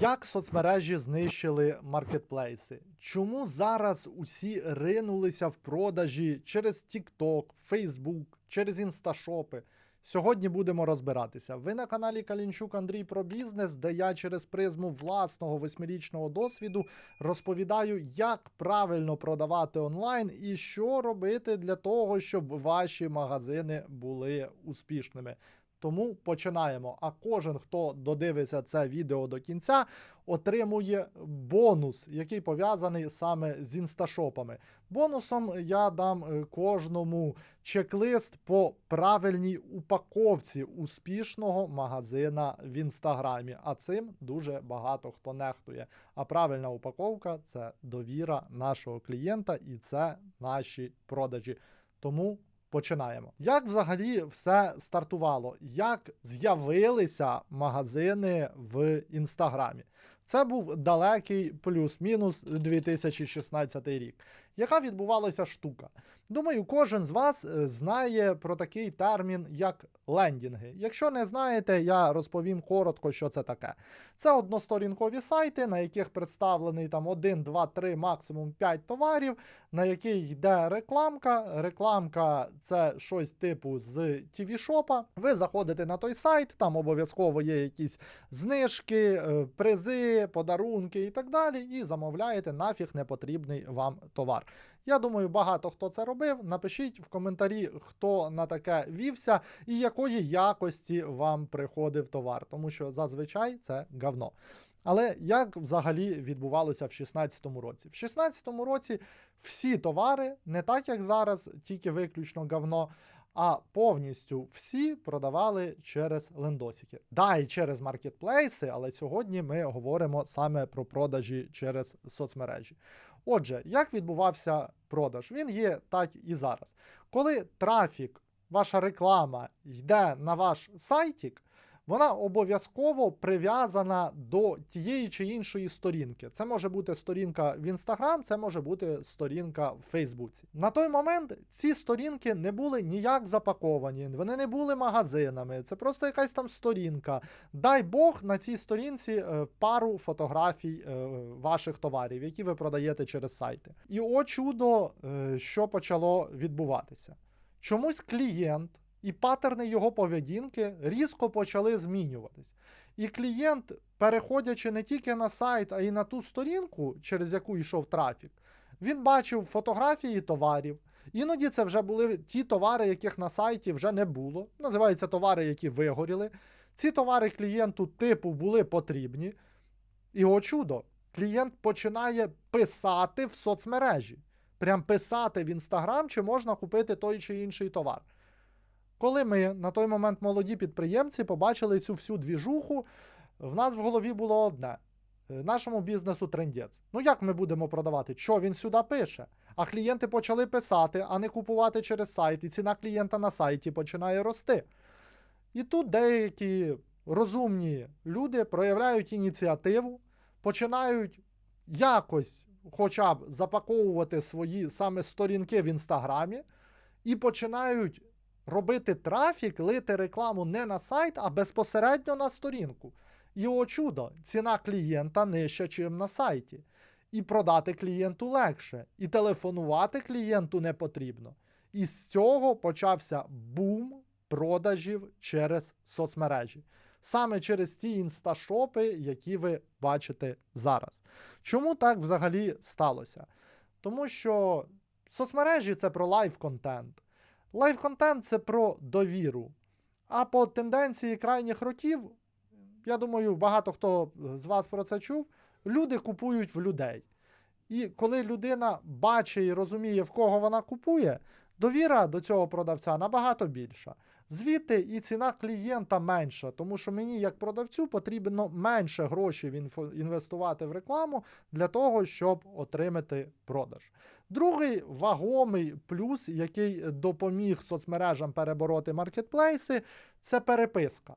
Як соцмережі знищили маркетплейси? Чому зараз усі ринулися в продажі через TikTok, Facebook, через інсташопи? Сьогодні будемо розбиратися. Ви на каналі Калінчук Андрій про бізнес, де я через призму власного восьмирічного досвіду розповідаю, як правильно продавати онлайн і що робити для того, щоб ваші магазини були успішними. Тому починаємо. А кожен, хто додивиться це відео до кінця, отримує бонус, який пов'язаний саме з інсташопами. Бонусом я дам е, кожному чек-лист по правильній упаковці успішного магазина в інстаграмі. А цим дуже багато хто нехтує. А правильна упаковка це довіра нашого клієнта і це наші продажі. Тому Починаємо. Як взагалі все стартувало? Як з'явилися магазини в інстаграмі? Це був далекий плюс-мінус 2016 рік. Яка відбувалася штука? Думаю, кожен з вас е, знає про такий термін, як лендінги. Якщо не знаєте, я розповім коротко, що це таке. Це односторінкові сайти, на яких представлений там 1, 2, 3, максимум 5 товарів, на яких йде рекламка. Рекламка це щось типу з TV-шопа. Ви заходите на той сайт, там обов'язково є якісь знижки, е, призи, подарунки і так далі, і замовляєте нафіг непотрібний вам товар. Я думаю, багато хто це робив. Напишіть в коментарі, хто на таке вівся і якої якості вам приходив товар, тому що зазвичай це говно. Але як взагалі відбувалося в 2016 році? В 2016 році всі товари, не так як зараз, тільки виключно говно, а повністю всі продавали через лендосики. Да, і через маркетплейси, але сьогодні ми говоримо саме про продажі через соцмережі. Отже, як відбувався продаж? Він є так і зараз. Коли трафік, ваша реклама йде на ваш сайтік, вона обов'язково прив'язана до тієї чи іншої сторінки. Це може бути сторінка в Інстаграм, це може бути сторінка в Фейсбуці. На той момент ці сторінки не були ніяк запаковані, вони не були магазинами, це просто якась там сторінка. Дай Бог на цій сторінці е, пару фотографій е, ваших товарів, які ви продаєте через сайти. І о чудо, е, що почало відбуватися. Чомусь клієнт і паттерни його поведінки різко почали змінюватись. І клієнт, переходячи не тільки на сайт, а й на ту сторінку, через яку йшов трафік, він бачив фотографії товарів. Іноді це вже були ті товари, яких на сайті вже не було. Називаються товари, які вигоріли. Ці товари клієнту типу були потрібні. І о чудо, клієнт починає писати в соцмережі. Прям писати в інстаграм, чи можна купити той чи інший товар. Коли ми на той момент молоді підприємці побачили цю всю двіжуху, в нас в голові було одне: е, нашому бізнесу трендець. Ну як ми будемо продавати? Що він сюди пише? А клієнти почали писати, а не купувати через сайт, і ціна клієнта на сайті починає рости. І тут деякі розумні люди проявляють ініціативу, починають якось хоча б запаковувати свої саме сторінки в інстаграмі, і починають робити трафік, лити рекламу не на сайт, а безпосередньо на сторінку. І о чудо, ціна клієнта нижча, ніж на сайті. І продати клієнту легше, і телефонувати клієнту не потрібно. І з цього почався бум продажів через соцмережі. Саме через ті інсташопи, які ви бачите зараз. Чому так взагалі сталося? Тому що соцмережі це про лайв-контент. Лайв-контент це про довіру. А по тенденції крайніх років, я думаю, багато хто з вас про це чув, люди купують в людей. І коли людина бачить і розуміє, в кого вона купує, довіра до цього продавця набагато більша. Звідти і ціна клієнта менша, тому що мені, як продавцю, потрібно менше грошей інвестувати в рекламу для того, щоб отримати продаж. Другий вагомий плюс, який допоміг соцмережам перебороти маркетплейси, це переписка.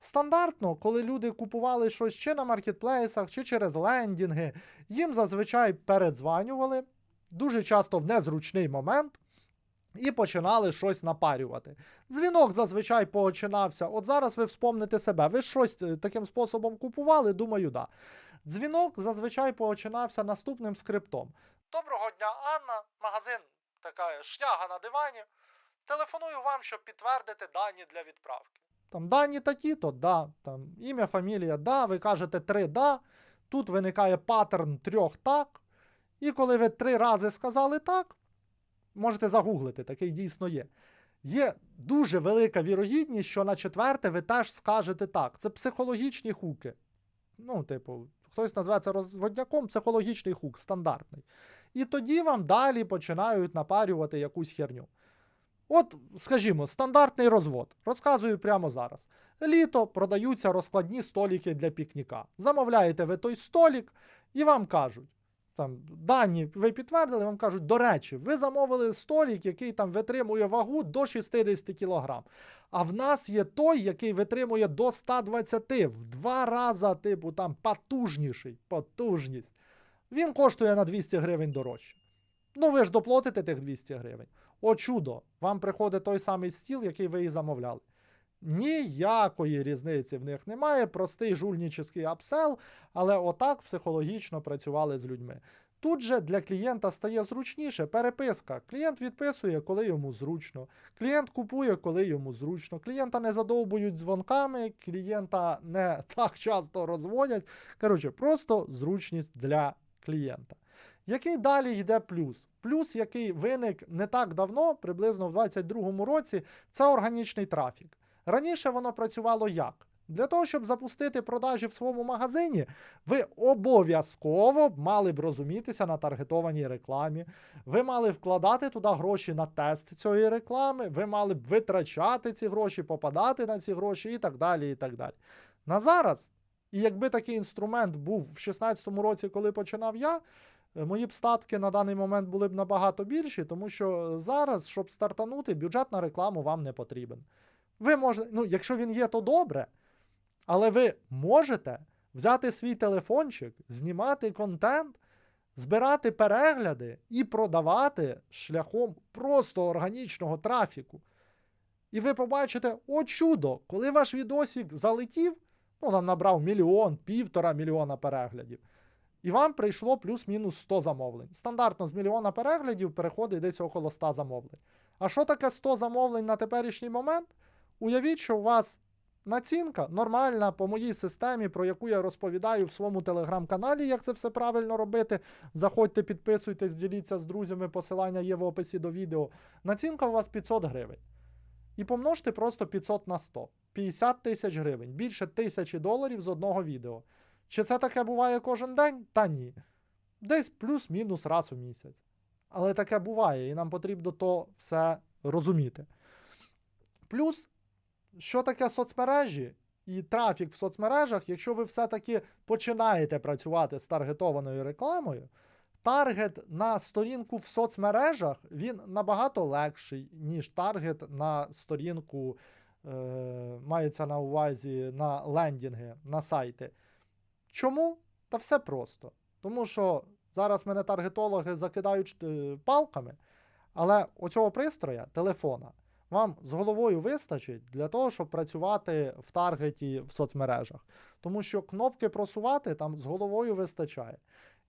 Стандартно, коли люди купували щось чи на маркетплейсах, чи через лендінги, їм зазвичай передзванювали дуже часто в незручний момент і починали щось напарювати. Дзвінок зазвичай починався. От зараз ви вспомните себе. Ви щось е, таким способом купували? Думаю, да. Дзвінок зазвичай починався наступним скриптом. Доброго дня, Анна, магазин така шняга на дивані. Телефоную вам, щоб підтвердити дані для відправки. Там дані такі-то, да. Там ім'я, фамілія, да. Ви кажете три да. Тут виникає паттерн трьох так. І коли ви три рази сказали так, можете загуглити, такий дійсно є. Є дуже велика вірогідність, що на четверте ви теж скажете так. Це психологічні хуки. Ну, типу, хтось це розводняком, психологічний хук, стандартний. І тоді вам далі починають напарювати якусь херню. От, скажімо, стандартний розвод. Розказую прямо зараз. Літо продаються розкладні століки для пікніка. Замовляєте ви той столік, і вам кажуть. Там дані ви підтвердили, вам кажуть, до речі, ви замовили столік, який там витримує вагу до 60 кг. А в нас є той, який витримує до 120, в два рази, типу, там потужніший, потужність. Він коштує на 200 гривень дорожче. Ну, ви ж доплатите тих 200 гривень. О, чудо! Вам приходить той самий стіл, який ви і замовляли. Ніякої різниці в них немає. Простий жульнічний апсел, але отак психологічно працювали з людьми. Тут же для клієнта стає зручніше переписка. Клієнт відписує, коли йому зручно. Клієнт купує, коли йому зручно. Клієнта не задовбують дзвонками, клієнта не так часто розводять. Коротше, просто зручність для клієнта. Який далі йде плюс? Плюс, який виник не так давно, приблизно в 2022 році, це органічний трафік. Раніше воно працювало як? Для того, щоб запустити продажі в своєму магазині, ви обов'язково мали б розумітися на таргетованій рекламі. Ви мали вкладати туди гроші на тест цієї реклами, ви мали б витрачати ці гроші, попадати на ці гроші і так далі. і так далі. На зараз, і якби такий інструмент був в 2016 році, коли починав я, е, мої б статки на даний момент були б набагато більші, тому що зараз, щоб стартанути, бюджет на рекламу вам не потрібен. Ви можете, ну, якщо він є, то добре. Але ви можете взяти свій телефончик, знімати контент, збирати перегляди і продавати шляхом просто органічного трафіку. І ви побачите, о чудо, коли ваш відосик залетів, ну там набрав мільйон, півтора мільйона переглядів. І вам прийшло плюс-мінус 100 замовлень. Стандартно з мільйона переглядів переходить десь около 100 замовлень. А що таке 100 замовлень на теперішній момент? Уявіть, що у вас націнка нормальна по моїй системі, про яку я розповідаю в своєму телеграм-каналі, як це все правильно робити. Заходьте, підписуйтесь, діліться з друзями, посилання є в описі до відео. Націнка у вас 500 гривень. І помножте просто 500 на 100. 50 тисяч гривень, більше тисячі доларів з одного відео. Чи це таке буває кожен день? Та ні. Десь плюс-мінус раз у місяць. Але таке буває, і нам потрібно то все розуміти. Плюс що таке соцмережі і трафік в соцмережах, якщо ви все-таки починаєте працювати з таргетованою рекламою, таргет на сторінку в соцмережах він набагато легший, ніж таргет на сторінку, е, мається на увазі на лендінги, на сайти. Чому? Та все просто. Тому що зараз мене таргетологи закидають е, палками, але оцього пристроя, телефона вам з головою вистачить для того, щоб працювати в таргеті в соцмережах. Тому що кнопки просувати там з головою вистачає.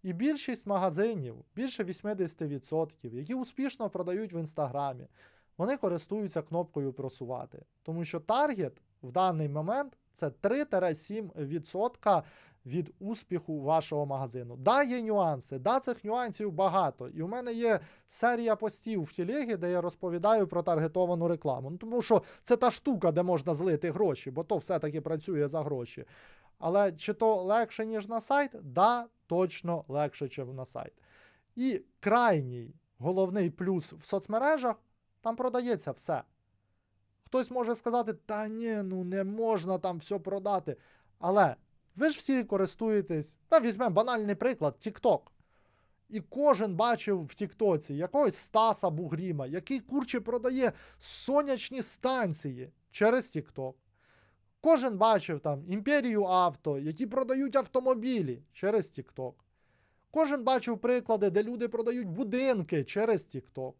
І більшість магазинів, більше 80%, які успішно продають в інстаграмі, вони користуються кнопкою просувати. Тому що таргет в даний момент це 3-7% від успіху вашого магазину. Да, є нюанси, да, цих нюансів багато. І у мене є серія постів в тілегі, де я розповідаю про таргетовану рекламу. Ну, Тому що це та штука, де можна злити гроші, бо то все-таки працює за гроші. Але чи то легше, ніж на сайт? Да, точно легше, ніж на сайт. І крайній головний плюс в соцмережах там продається все. Хтось може сказати, та ні, ну не можна там все продати. Але ви ж всі користуєтесь, та візьмемо банальний приклад, TikTok. І кожен бачив в Тіктоці якогось Стаса Бугріма, який курче продає сонячні станції через TikTok. Кожен бачив там імперію авто, які продають автомобілі через TikTok. Кожен бачив приклади, де люди продають будинки через TikTok.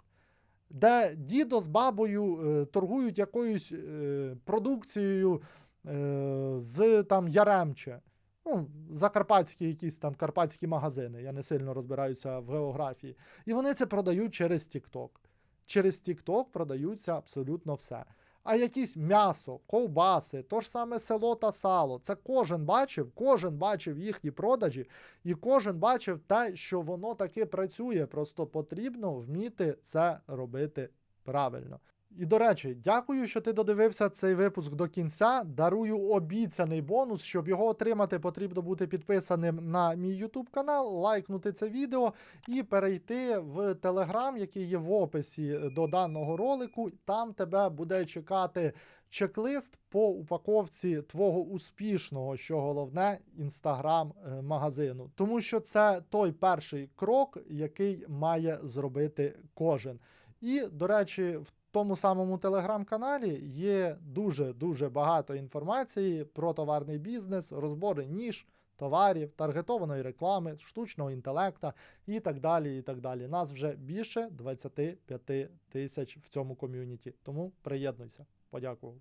де дідо з бабою е, торгують якоюсь е, продукцією з там Яремче. Ну, закарпатські якісь там карпатські магазини. Я не сильно розбираюся в географії. І вони це продають через TikTok. Через TikTok продаються абсолютно все. А якісь м'ясо, ковбаси, то ж саме село та сало. Це кожен бачив, кожен бачив їхні продажі, і кожен бачив те, що воно таки працює. Просто потрібно вміти це робити правильно. І до речі, дякую, що ти додивився цей випуск до кінця. Дарую обіцяний бонус. Щоб його отримати, потрібно бути підписаним на мій YouTube канал, лайкнути це відео і перейти в Telegram, який є в описі до даного ролику. Там тебе буде чекати чек-лист по упаковці твого успішного, що головне, інстаграм е. Тому що це той перший крок, який має зробити кожен. І, до речі, в тому самому телеграм-каналі є дуже-дуже багато інформації про товарний бізнес, розбори ніж, товарів, таргетованої реклами, штучного інтелекта і так далі. і так далі. Нас вже більше 25 тисяч в цьому ком'юніті. Тому приєднуйся. Подякував.